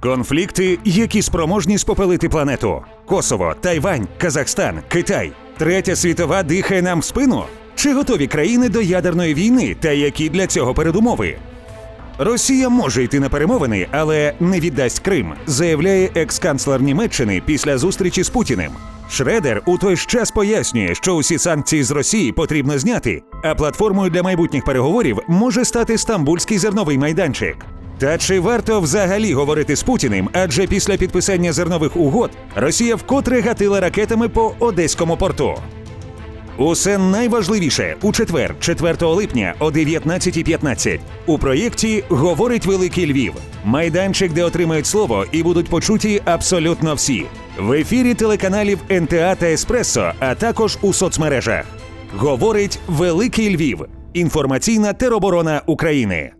Конфлікти, які спроможні спопелити планету: Косово, Тайвань, Казахстан, Китай. Третя світова дихає нам в спину. Чи готові країни до ядерної війни та які для цього передумови? Росія може йти на перемовини, але не віддасть Крим, заявляє екс-канцлер Німеччини після зустрічі з Путіним. Шредер у той ж час пояснює, що усі санкції з Росії потрібно зняти, а платформою для майбутніх переговорів може стати стамбульський зерновий майданчик. Та чи варто взагалі говорити з Путіним? Адже після підписання зернових угод Росія вкотре гатила ракетами по Одеському порту. Усе найважливіше у четвер, 4 липня о 19.15 у проєкті Говорить Великий Львів. Майданчик, де отримають слово і будуть почуті абсолютно всі. В ефірі телеканалів НТА та Еспресо, а також у соцмережах. Говорить Великий Львів. Інформаційна тероборона України.